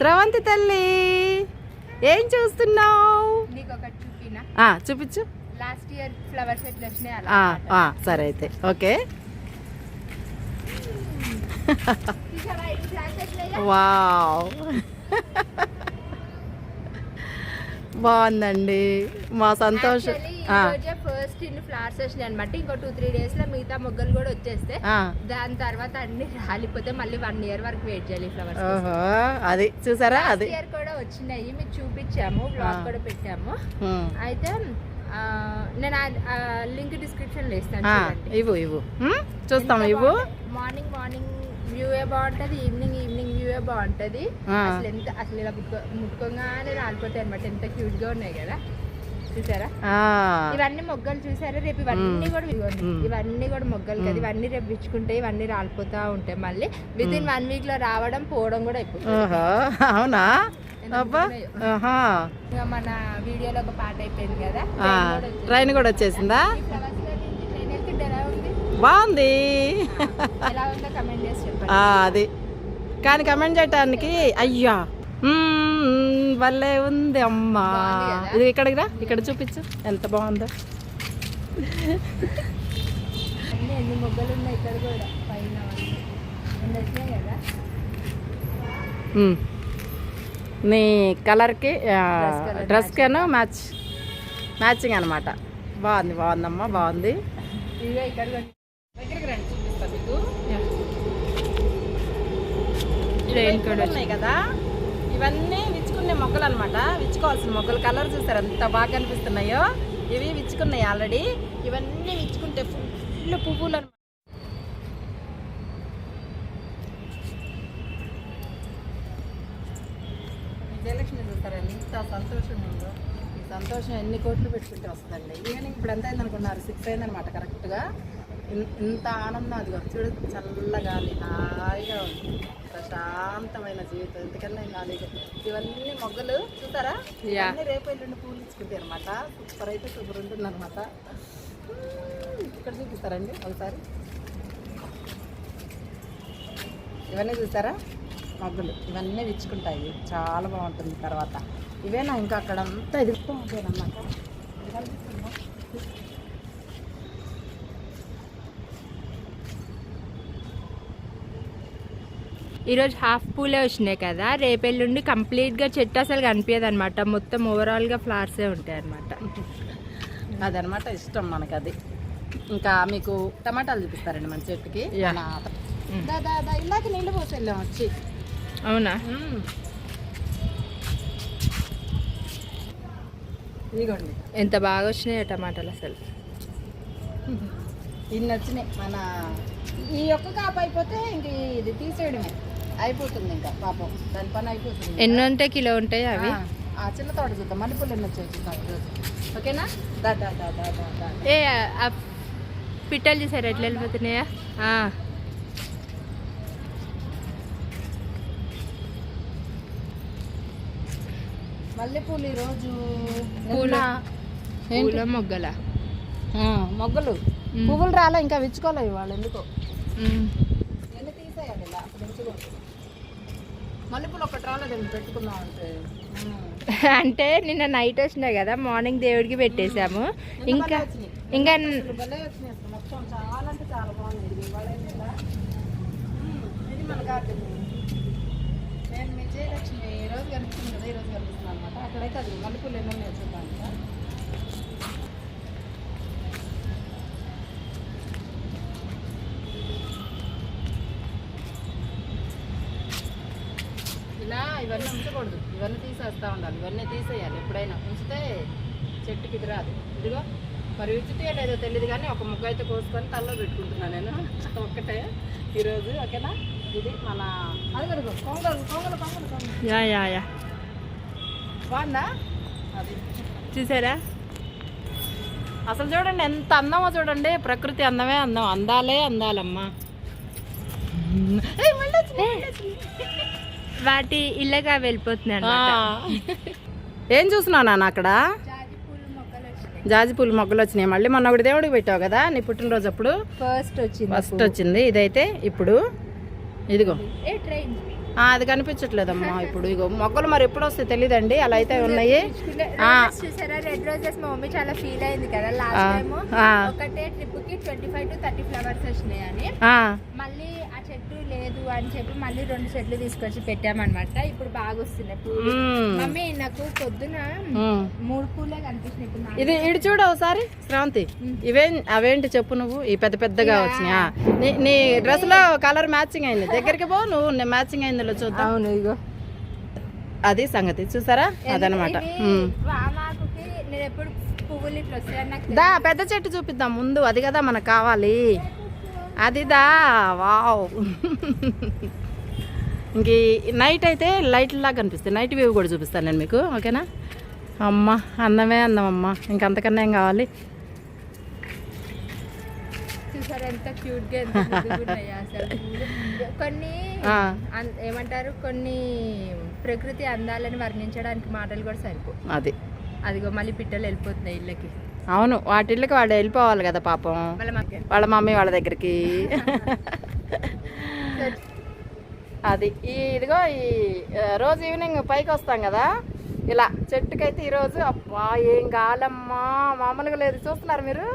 స్రవంతి తల్లి ఏం చూస్తున్నావు? చూపించు. లాస్ట్ ఇయర్ ఫ్లవర్స్ ఎట్లా వచ్చినాయి. ఆ, సరే అయితే ఓకే? వావ్. బాగుందండి. మా సంతోషం. ఫస్ట్ ఇన్ని ఫ్లవర్స్ వచ్చినాయి అనమాట ఇంకో టూ త్రీ డేస్లో మిగతా మొగ్గలు కూడా వచ్చేస్తే. దాని తర్వాత అన్ని రాలిపోతే మళ్ళీ వన్ ఇయర్ వరకు వెయిట్ చేయాలి ఫ్లవర్స్ అది చూసారా? అది. ఇయర్ కూడా వచ్చినాయి. మీకు చూపించాము బ్లాగ్. కూడా పెట్టాము. అయితే నేను లింక్ డిస్క్రిప్షన్లో ఇస్తాను ఇవ్వు ఇవ్వు. చూస్తాం ఇవ్వు. మార్నింగ్ మార్నింగ్ వ్యూయే బాగుంటది. ఈవినింగ్ ఈవినింగ్ వ్యూయే బాగుంటది. ఆ. అసలు ఎంత అసలు ఇలా ముట్టుకో- ముట్టుకోగానే రాలిపోతాయి అనమాట ఎంత క్యూట్గా ఉన్నాయి కదా. చూసారా? ఇవన్నీ మొగ్గలు చూసారా? రేపు ఇవన్నీ కూడా. ఇవన్నీ కూడా మొగ్గలు కదా. ఇవన్నీ రేపు విచ్చుకుంటే ఇవన్నీ రాలిపోతా ఉంటాయి మళ్ళీ. విత్ ఇన్ వన్ వీక్లో రావడం పోవడం కూడా అయిపోతుంది. ఓహో అవునా? మన వీడియోలో ఒక పాట అయిపోయింది కదా. ట్రైన్ కూడా వచ్చేసింది. బాగుంది. అది. కానీ కమెంట్ చేయటానికి అయ్యా. భలే ఉంది అమ్మా? ఇది ఇక్కడికి రా. ఇక్కడ చూపించు. ఎంత బాగుందో. అన్ని ఎన్ని మొగ్గలు ఉన్నాయి ఇక్కడ కూడా? పైన అన్ని. ఎన్ని వచ్చినాయి కదా? మ్మ్. నీ కలర్కి Dress colour డ్రెస్ కేను మ్యాచ్ మ్యాచింగ్ అనమాట బాగుంది బాగుందమ్మా బాగుంది. ఇవే ఇవన్నీ మొక్కలు అనమాట విచ్చుకోవాల్సిన మొక్కలు. కలర్ చూసారు ఎంత బాగా కనిపిస్తున్నాయో? ఇవి విచ్చుకున్నాయి ఆల్రెడీ ఇవన్నీ విచ్చుకుంటే ఫుల్ పువ్వులు అనమాట విజయలక్ష్మి చూస్తారా ఎంత సంతోషం ఉందో. ఈ సంతోషం ఎన్ని కోట్లు పెట్టుకుంటే వస్తుందండి. ఈవినింగ్ ఇప్పుడు ఎంత అయిందనుకున్నారు? సిక్స్ అయిందనమాట కరెక్ట్గా ఇంత ఆనందం అది చూడు చల్లగాలి హాయిగా ఉంది. ప్రశాంతమైన జీవితం. ఎందుకన్నా ఖాళీగా ఇవన్నీ మొగ్గలు చూసారా. ఇవన్నీ రేపు ఎల్లుండి పూలు ఇచ్చుకుంటాయి అనమాట సూపర్ అయితే సూపర్ ఉంటుంది అనమాట ఇక్కడ చూపిస్తారండి ఒకసారి. ఇవన్నీ చూసారా? మగ్గులు. ఇవన్నీ విచ్చుకుంటాయి. చాలా బాగుంటుంది తర్వాత. ఇవేనా ఇంకా అక్కడ అంతా ఎదుగుతూ ఉంటాయన్నమాట ఇది కనిపిస్తుందా? ఈరోజు హాఫ్ పూలే వచ్చినాయి కదా. రేపెల్లుండి కంప్లీట్గా చెట్టు అసలు కనిపించదు అనమాట మొత్తం ఓవరాల్గా ఫ్లవర్సే ఉంటాయి అనమాట అదనమాట ఇష్టం మనకి అది ఇంకా మీకు టమాటాలు చూపిస్తారండి మన చెట్టుకి. ఇందాక నీళ్ళు పోసి వెళ్ళాం వచ్చి. అవునా. ఇదిగోండి. ఎంత బాగా వచ్చినాయో టమాటాలు అసలు. ఇన్ని వచ్చినాయి. మన ఈ ఒక్క కాపు అయిపోతే ఇంక ఇది తీసేయడమే. అయిపోతుంది ఇంకా పాపం. దాని పని అయిపోతుంది ఎన్ని ఉంటాయి కిలో ఉంటాయి అవి? ఆ, చిన్న తోట చూద్దాం. మల్లెపూలు ఎన్ని వచ్చాయి చూద్దాం. ఈరోజు ఓకేనా? దా దా దా దా దా దా. ఏ పిట్టలు చూసారు ఎట్లా వెళ్ళిపోతున్నాయా? ఆ. మల్లెపూలు ఈరోజు పూలు. పూల మొగ్గల? మొగ్గలు. పువ్వులు రాలే ఇంకా విచ్చుకోలేదు ఇవాళ ఎందుకో మ్. ఎన్ని తీసేయాలి ఇలా అప్పుడు ఉంచుకోండి మల్లెపూలు ఒకటి రాలేదండి పెట్టుకుందాం అంటే అంటే నిన్న నైట్ వచ్చినాయి కదా మార్నింగ్ దేవుడికి పెట్టేశాము. ఇంకా ఇంకా నేను మీ జయలక్ష్మి ఈ రోజు కనిపిస్తుంది కదా ఈ రోజు కనిపిస్తుంది అనమాట. అక్కడైతే అది మల్లెపూలు ఎన్ని ఉన్నాయో ఇవన్నీ ఉంచకూడదు. ఇవన్నీ తీసేస్తూ ఉండాలి. ఇవన్నీ తీసేయాలి. ఎప్పుడైనా ఉంచితే చెట్టుకి ఇది రాదు. ఇదిగో మరి విచ్చితే లేదో తెలియదు కానీ ఒక ముగ్గు అయితే కోసుకొని తల్లో పెట్టుకుంటున్నాను నేను. ఒక్కటే. ఈరోజు ఓకేనా? ఇది మన అది కడుగు కొంగలు కొంగలు కొంగలు కొంగలు యా యా యా. బాగుందా? అది. చూసారా? అసలు చూడండి ఎంత అందమో చూడండి. ప్రకృతి అందమే అందం. అందాలే అందాలమ్మా. మళ్ళీ. వాటి ఆ. అన్నమాట. ఏం చూస్తున్నావు నాన్న అక్కడ? జాజి పూలు మొగ్గలు వచ్చినాయి. మళ్ళీ మొన్న ఒకటి దేవుడికి పెట్టావు కదా నీ పుట్టినరోజు అప్పుడు? ఫస్ట్ వచ్చింది ఫస్ట్ వచ్చింది. ఇదైతే ఇప్పుడు? ఇదిగో. ఏ ట్రైన్? ఆ, అది కనిపించట్లేదమ్మా ఇప్పుడు. ఇగో మొగ్గలు మరి ఎప్పుడు వస్తాయి తెలియదండి అలా అయితే ఉన్నాయి. ఆ. Roses చూసారా? రెడ్ రోజెస్ మా మమ్మీ చాలా ఫీల్ అయింది కదా. లాస్ట్ టైం ఆ. ఒకటే ట్రిప్కి twenty five to thirty flowers వచ్చినాయి అని ఆ, మళ్ళీ లేదు అని చెప్పి మళ్ళీ రెండు చెట్లు తీసుకొచ్చి పెట్టామన్నమాట. ఇప్పుడు బాగా వస్తున్నాయి పూలు. మమ్మీ నాకు పొద్దున. మూడు పూలే నాలుగు. ఇది ఇటు చూడు ఒకసారి శ్రావంతి. ఇవే అవేంటి చెప్పు నువ్వు? ఈ పెద్ద పెద్దగా వచ్చినాయి? ఆ, నీ నీ డ్రెస్లో కలర్ మ్యాచింగ్ అయింది. దగ్గరికి పో నువ్వు మ్యాచింగ్ అయింది చూద్దాం. అవును ఇగో అది సంగతి చూసారా? అదనమాట. దా పెద్ద చెట్టు చూపిద్దాం ముందు అది కదా మనకు కావాలి. అది దా వావ్. ఇంక నైట్ అయితే లైట్ లాగా కనిపిస్తాయి నైట్ వ్యూ కూడా చూపిస్తాను నేను మీకు ఓకేనా? అమ్మ అందమే అందం అమ్మ ఇంకంతకన్నా ఏం కావాలి. కొన్ని ఏమంటారు? కొన్ని ప్రకృతి అందాలను వర్ణించడానికి మాటలు కూడా సరిపో అది. అదిగో మళ్ళీ పిట్టలు వెళ్ళిపోతున్నాయి ఇళ్ళకి. అవును వాటిళ్ళకి వాళ్ళు వెళ్ళిపోవాలి కదా పాపం. వాళ్ళ మమ్మీ వాళ్ళ దగ్గరికి. అది ఈ ఇదిగో ఈ రోజు ఈవినింగ్ పైకి వస్తాం కదా. ఇలా చెట్టుకైతే ఈరోజు అబ్బా ఏం గాలమ్మా మామూలుగా లేదు. చూస్తున్నారు మీరు.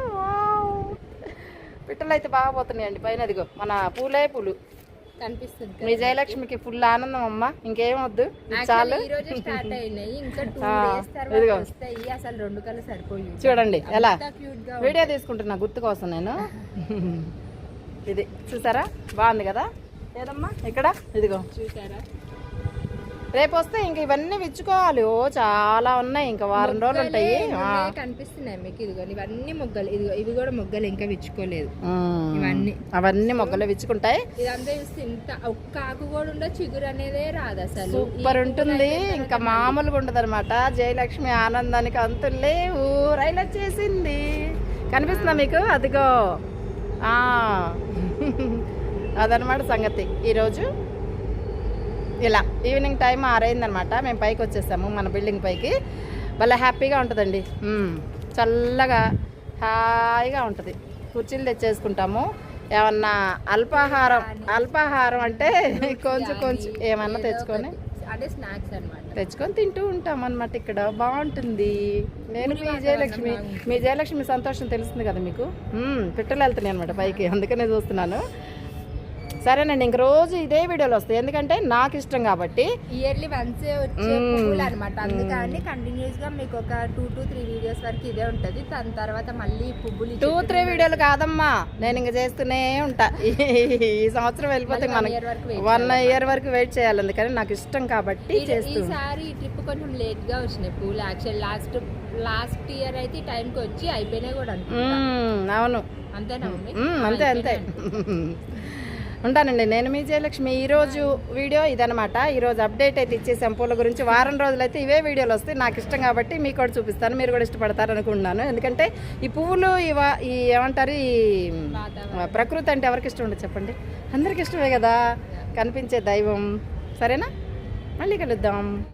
పిట్టలు అయితే బాగా పోతున్నాయండి. పైన అదిగో మన పూలే పూలు. కనిపిస్తుంది మీ జయలక్ష్మికి ఫుల్ ఆనందం అమ్మా. ఇంకేం వద్దు చాలు. ఈ రోజు స్టార్ట్ అయినాయి. ఇంకా టూ ఆ, డేస్ తర్వాత ఇదిగో. వస్తాయి. అసలు రెండు కళ్ళు సరిపోయి చూడండి ఎలా? వీడియో తీసుకుంటున్నా గుర్తు కోసం నేను. ఇది చూసారా? బాగుంది కదా? ఏదమ్మా? ఇక్కడ? ఇదిగో. చూసారా? రేపు వస్తే ఇంక ఇవన్నీ విచ్చుకోవాలి. ఓ చాలా ఉన్నాయి. ఇంకా వారం రోజులు ఉంటాయి కనిపిస్తున్నాయి మీకు. ఇదిగో ఇవన్నీ మొగ్గలు. ఇదిగో ఇవి కూడా మొగ్గలు ఇంకా విచ్చుకోలేదు. ఇవన్నీ. అవన్నీ మొగ్గలు విచ్చుకుంటాయి. ఇదంతా చూస్తే ఇంత ఒక్క ఆకు కూడా ఉండే చిగురు అనేదే రాదు అసలు. సూపర్ ఉంటుంది. ఇంకా మామూలుగా ఉండదు అనమాట జయలక్ష్మి ఆనందానికి అంతులే ఊరైలు వచ్చేసింది కనిపిస్తుందా మీకు? అదిగో. ఆ. అదనమాట సంగతి. ఈరోజు ఇలా. ఈవినింగ్ టైం ఆరైందనమాట. మేము పైకి వచ్చేసాము మన బిల్డింగ్ పైకి. భలే హ్యాపీగా ఉంటుందండి. చల్లగా హాయిగా ఉంటుంది. కుర్చీలు తెచ్చేసుకుంటాము. ఏమన్నా అల్పాహారం అల్పాహారం అంటే కొంచెం కొంచెం ఏమన్నా తెచ్చుకొని అంటే స్నాక్స్ అన్నమాట. తెచ్చుకొని తింటూ ఉంటాం అనమాట ఇక్కడ. బాగుంటుంది. నేను మీ జయలక్ష్మి మీ జయలక్ష్మి సంతోషం తెలుస్తుంది కదా మీకు? పిట్టలు వెళ్తున్నాయి అనమాట పైకి. అందుకనే చూస్తున్నాను. సరేనండి ఇంక రోజు ఇదే వీడియోలు వస్తాయి. ఎందుకంటే నాకు ఇష్టం కాబట్టి. ఇయర్లీ వన్స్ అనమాట అందుకని కంటిన్యూస్గా మీకు ఒక టూ టు త్రీ వీడియోస్ వరకు ఇదే ఉంటది. దాని తర్వాత మళ్ళీ పువ్వులు టూ త్రీ వీడియోలు కాదమ్మా. నేను ఇంక చేస్తూనే ఉంటా. ఈ- సంవత్సరం వెళ్ళిపోతే wait వన్ ఇయర్ వరకు వెయిట్ చేయాలి. అందుకని నాకు ఇష్టం కాబట్టి ఈసారి ఈ ట్రిప్ కొంచెం లేట్గా వచ్చినాయి పూలు. యాక్చువల్ లాస్ట్ లాస్ట్ ఇయర్ అయితే ఈ టైంకి వచ్చి అయిపోయినాయి కూడా అవును. అంతేనా అంతే అంతే. ఉంటానండి. నేను మీ జయలక్ష్మి. ఈరోజు వీడియో ఇదనమాట ఈరోజు అప్డేట్ అయితే ఇచ్చేసాం పూల గురించి. వారం రోజులైతే ఇవే వీడియోలు వస్తాయి. నాకు ఇష్టం కాబట్టి మీకు కూడా చూపిస్తాను. మీరు కూడా ఇష్టపడతారు అనుకుంటున్నాను ఎందుకంటే ఈ పువ్వులు ఇవ ఈ ఏమంటారు ఈ. ప్రకృతి అంటే ఎవరికి ఇష్టం ఉండదు చెప్పండి. అందరికి ఇష్టమే కదా. కనిపించే దైవం. సరేనా? మళ్ళీ కలుద్దాం.